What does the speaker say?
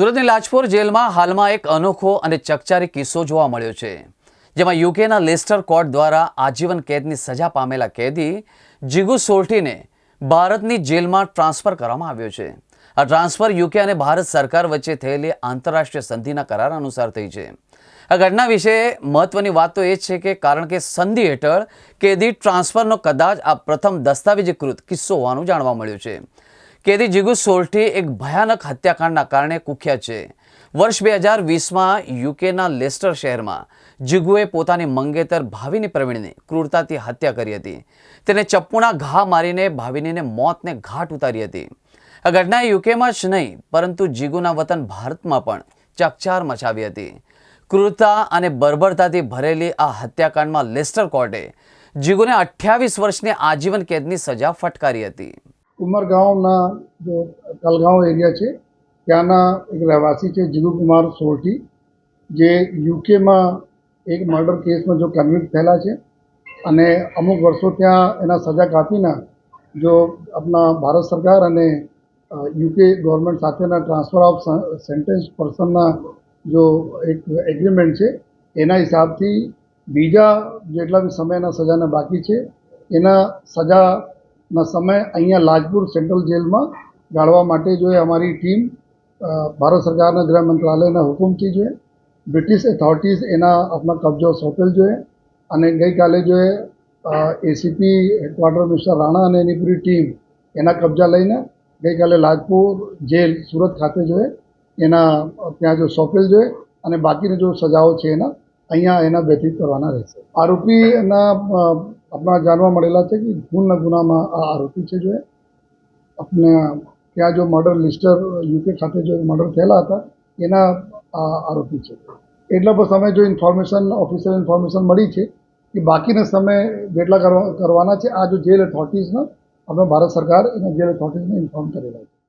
સુરતની લાજપોર જેલમાં હાલમાં એક અનોખો અને ચકચારી કિસ્સો જોવા મળ્યો છે, જેમાં યુકેના લેસ્ટર કોર્ટ દ્વારા આજીવન કેદની સજા પામેલા કેદી જીગુ સોલ્ટીને ભારતની જેલમાં ટ્રાન્સફર કરવામાં આવ્યો છે. આ ટ્રાન્સફર યુકે અને ભારત સરકાર વચ્ચે થયેલી આંતરરાષ્ટ્રીય સંધિના કરાર અનુસાર થઈ છે. આ ઘટના વિશે મહત્વની વાત તો એ છે કે કારણ કે સંધિ હેઠળ કેદી ટ્રાન્સફરનો કદાચ આ પ્રથમ દસ્તાવેજીકૃત કિસ્સો હોવાનું જાણવા મળ્યું છે. કેદી જીગુ સોલ્ટી એક ભયાનક હત્યાકાંડના કારણે કુખ્યાત છે. વર્ષ બે હજાર વીસમાં યુકેના લેસ્ટર શહેરમાં જીગુએ પોતાની મંગેતર ભાવિની પ્રવીણની ક્રૂરતાથી હત્યા કરી હતી. તેને ચપ્પુના ઘા મારીને ભાવિનીને મોતને ઘાટ ઉતારી હતી. આ ઘટના યુકેમાં જ નહીં, પરંતુ જીગુના વતન ભારતમાં પણ ચકચાર મચાવી હતી. ક્રૂરતા અને બર્બરતાથી ભરેલી આ હત્યાકાંડમાં લેસ્ટર કોર્ટે જીગુને અઠ્યાવીસ વર્ષની આજીવન કેદની સજા ફટકારી હતી. ઉમરગાંવના જો કલગાંવ એરિયા છે, ત્યાંના એક રહેવાસી છે જીવુકુમાર સોરઠી જે યુકેમાં એક મર્ડર કેસમાં જો કન્વિક્ટ થયેલા છે અને અમુક વર્ષો ત્યાં એના સજા કાપીને જો આપણા ભારત સરકાર અને યુકે ગવર્મેન્ટ સાથેના ટ્રાન્સફર ઓફ સેન્ટેન્સ પર્સનના જો એક એગ્રીમેન્ટ છે, એના હિસાબથી બીજા જેટલા બી સમયના સજાના બાકી છે, એના સજાના સમય અહીંયા લાજપુર સેન્ટ્રલ જેલમાં ગાળવા માટે જોઈએ અમારી ટીમ ભારત સરકારના ગૃહ મંત્રાલયના હુકમથી જોઈએ, બ્રિટિશ ઓથોરિટીઝ એના આપણા કબજો સોંપેલ જોઈએ અને ગઈકાલે જોઈએ એસીપી હેડક્વાર્ટર મિસ્ટર રાણા અને એની પૂરી ટીમ એના કબજા લઈને ગઈકાલે લાજપુર જેલ સુરત ખાતે જોઈએ એના ત્યાં જો સોંપેલ જોઈએ અને બાકીની જો સજાઓ છે એના અહીંયા એના વ્યતીત કરવાના રહેશે. આરોપીના આપણા જાણવા મળેલા છે કે ખૂનના ગુનામાં આ આરોપી છે જો. આપણે ત્યાં જો મર્ડર લિસ્ટર યુકે ખાતે જો મર્ડર થયેલા હતા, એના આરોપી છે. એટલા પર સમય જો ઇન્ફોર્મેશન ઓફિસર ઇન્ફોર્મેશન મળી છે કે બાકીના સમય જેટલા કરવા કરવાના છે. આ જો જેલ ઓથોરિટીઝનો આપણે ભારત સરકાર એના જેલ અથોરિટીઝને ઇન્ફોર્મ કરેલા છે.